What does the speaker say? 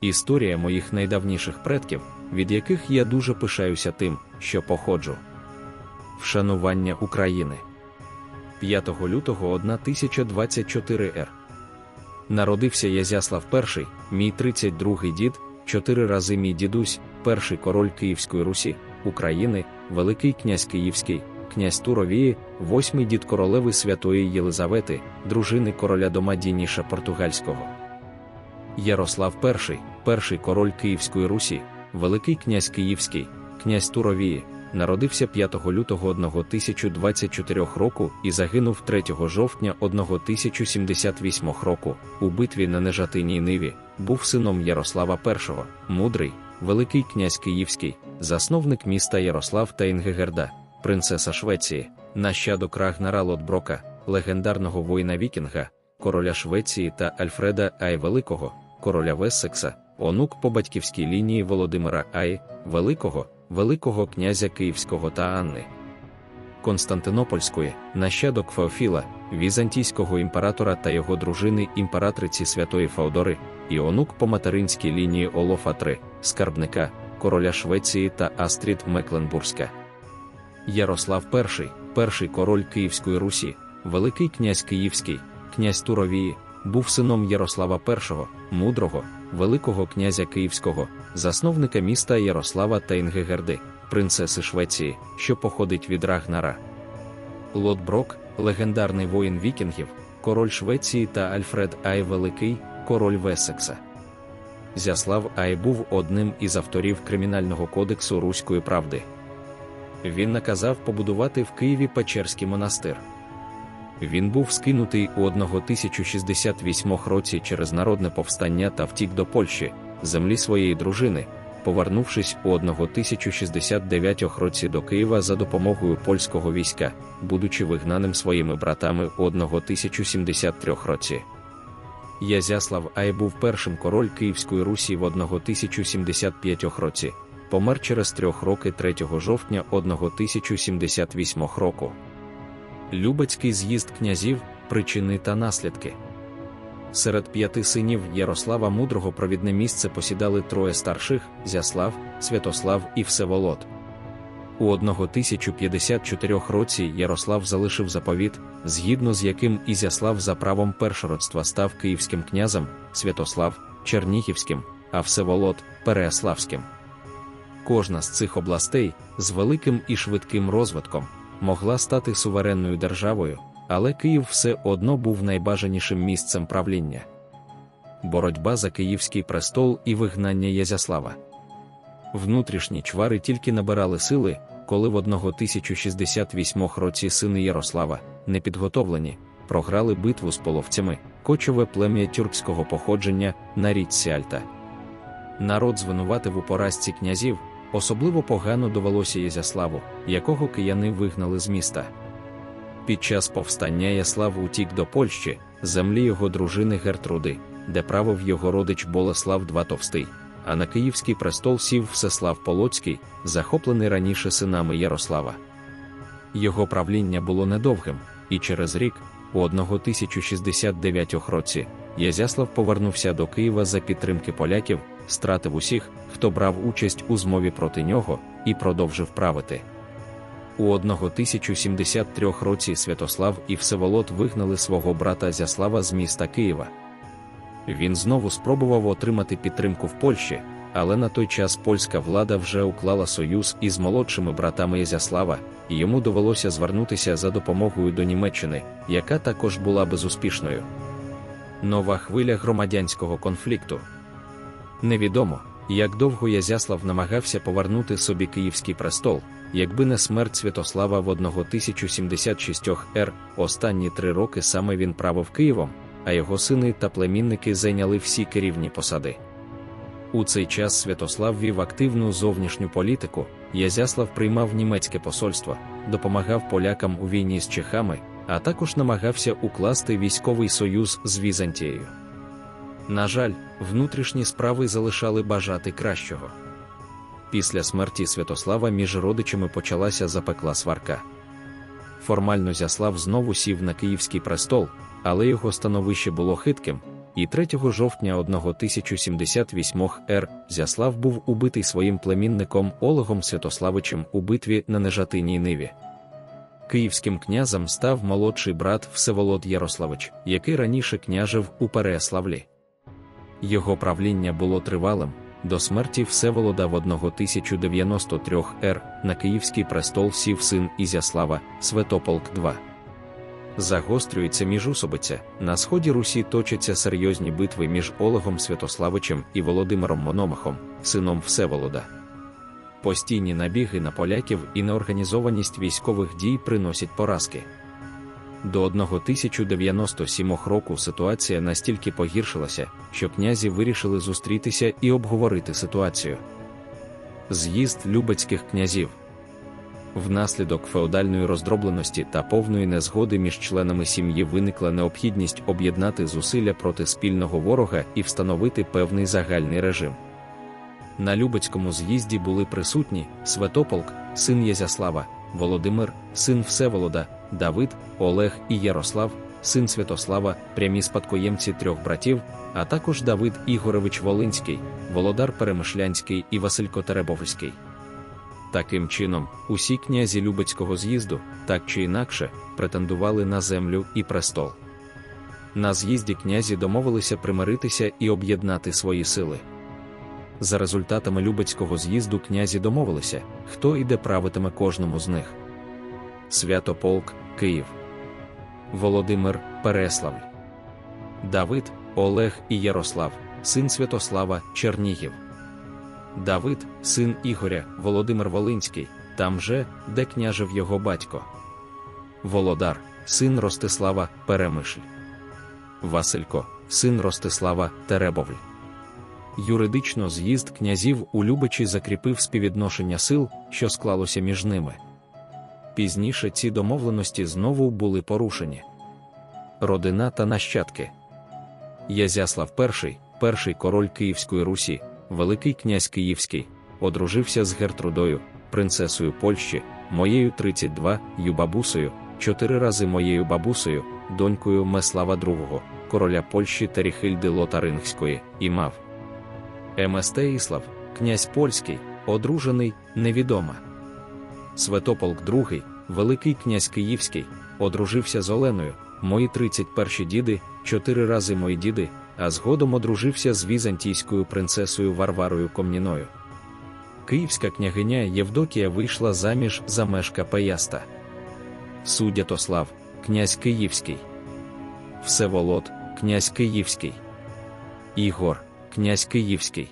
Історія моїх найдавніших предків, від яких я дуже пишаюся тим, що походжу. Вшанування України 5 лютого 1024 р. Народився Язяслав І, мій 32-й дід, чотири рази мій дідусь, перший король Київської Русі, України, Великий князь Київський, князь Туровії, восьмий дід королеви Святої Єлизавети, дружини короля Домадініша Португальського. Ярослав І, перший король Київської Русі, Великий князь Київський, князь Туровії, народився 5 лютого 1024 року і загинув 3 жовтня 1078 року. У битві на Нежатиній Ниві, був сином Ярослава І, мудрий, Великий князь Київський, засновник міста Ярослав та Інгегерда, принцеса Швеції, нащадок Рагнара Лотброка, легендарного воїна Вікінга, короля Швеції та Альфреда Ай Великого, короля Вессекса, онук по батьківській лінії Володимира Ай, Великого, Великого князя Київського та Анни. Константинопольської, нащадок Феофіла, візантійського імператора та його дружини імператриці Святої Феодори, і онук по материнській лінії Олофа III, скарбника, короля Швеції та Астрід Мекленбурзька. Ярослав І, перший король Київської Русі, Великий князь Київський, князь Туровії, був сином Ярослава І, мудрого, Великого князя Київського, засновника міста Ярослава та Інгегерди, принцеси Швеції, що походить від Рагнара. Лотброк, легендарний воїн вікінгів, король Швеції та Альфред Ай Великий, король Весекса. Зяслав Ай був одним із авторів Кримінального кодексу Руської правди. Він наказав побудувати в Києві Печерський монастир. Він був скинутий у 1068 році через народне повстання та втік до Польщі, землі своєї дружини, повернувшись у 1069 році до Києва за допомогою польського війська, будучи вигнаним своїми братами у 1073 році. Язяслав Ай був першим король Київської Русі в 1075 році, помер через трьох роки 3 жовтня 1078 року. Любецький з'їзд князів, причини та наслідки. Серед п'яти синів Ярослава Мудрого провідне місце посідали троє старших Зяслав, Святослав і Всеволод. У 1054 році Ярослав залишив заповіт, згідно з яким Ізяслав за правом першородства став київським князем, Святослав Чернігівським, а Всеволод Переяславським. Кожна з цих областей з великим і швидким розвитком могла стати суверенною державою, але Київ все одно був найбажанішим місцем правління. Боротьба за Київський престол і вигнання Язяслава. Внутрішні чвари тільки набирали сили, коли в 1068 році сини Ярослава, непідготовлені, програли битву з половцями, кочове плем'я тюркського походження на річці Альта. Народ звинуватив у поразці князів, особливо погано довелося Язяславу, якого кияни вигнали з міста. Під час повстання Яслав утік до Польщі, землі його дружини Гертруди, де правив його родич Болеслав II Товстий, а на Київський престол сів Всеслав Полоцький, захоплений раніше синами Ярослава. Його правління було недовгим, і через рік, у 1069 році, Язяслав повернувся до Києва за підтримки поляків, стратив усіх, хто брав участь у змові проти нього, і продовжив правити. У 1073 році Святослав і Всеволод вигнали свого брата Зяслава з міста Києва. Він знову спробував отримати підтримку в Польщі, але на той час польська влада вже уклала союз із молодшими братами Язяслава, і йому довелося звернутися за допомогою до Німеччини, яка також була безуспішною. Нова хвиля громадянського конфлікту. Невідомо, як довго Язяслав намагався повернути собі Київський престол, якби не смерть Святослава в 1076 р, останні три роки саме він правив Києвом, а його сини та племінники зайняли всі керівні посади. У цей час Святослав вів активну зовнішню політику, Язяслав приймав німецьке посольство, допомагав полякам у війні з чехами, а також намагався укласти військовий союз з Візантією. На жаль, внутрішні справи залишали бажати кращого. Після смерті Святослава між родичами почалася запекла сварка. Формально Зяслав знову сів на Київський престол, але його становище було хитким, і 3 жовтня 1078 р. Зяслав був убитий своїм племінником Олегом Святославичем у битві на Нежатиній Ниві. Київським князем став молодший брат Всеволод Ярославич, який раніше княжив у Переяславлі. Його правління було тривалим. До смерті Всеволода в 1093 р. на Київський престол сів син Ізяслава, Светополк II. Загострюється міжусобиця. На сході Русі точаться серйозні битви між Олегом Святославичем і Володимиром Мономахом, сином Всеволода. Постійні набіги на поляків і неорганізованість військових дій приносять поразки. До 1097 року ситуація настільки погіршилася, що князі вирішили зустрітися і обговорити ситуацію. З'їзд любецьких князів Внаслідок феодальної роздробленості та повної незгоди між членами сім'ї виникла необхідність об'єднати зусилля проти спільного ворога і встановити певний загальний режим. На Любецькому з'їзді були присутні Святополк, син Язяслава, Володимир, син Всеволода, Давид, Олег і Ярослав, син Святослава, прямі спадкоємці трьох братів, а також Давид Ігорович Волинський, Володар Перемишлянський і Василько Теребовський. Таким чином, усі князі Любецького з'їзду, так чи інакше, претендували на землю і престол. На з'їзді князі домовилися примиритися і об'єднати свої сили. За результатами Любецького з'їзду князі домовилися, хто і де правитиме кожному з них. Святополк, Київ, Володимир Переславль, Давид, Олег і Ярослав, син Святослава, Чернігів. Давид, син Ігоря, Володимир Волинський, там же, де княжив його батько. Володар, син Ростислава, Перемишль. Василько, син Ростислава, Теребовль. Юридично з'їзд князів у Любичі закріпив співвідношення сил, що склалося між ними. Пізніше ці домовленості знову були порушені. Родина та нащадки. Язяслав І, перший король Київської Русі, Великий князь Київський, одружився з Гертрудою, принцесою Польщі, моєю 32, ю бабусею, чотири рази моєю бабусею, донькою Меслава II, короля Польщі та Ріхильди Лотарингської, і мав. МСТ Іслав, князь польський, одружений, невідома. Святополк II, Великий князь Київський, одружився з Оленою, мої 31 діди, чотири рази мої діди, а згодом одружився з візантійською принцесою Варварою Комніною. Київська княгиня Євдокія вийшла заміж за мешка Пеяста. Судятослав, князь Київський, Всеволод, князь Київський, Ігор, князь Київський.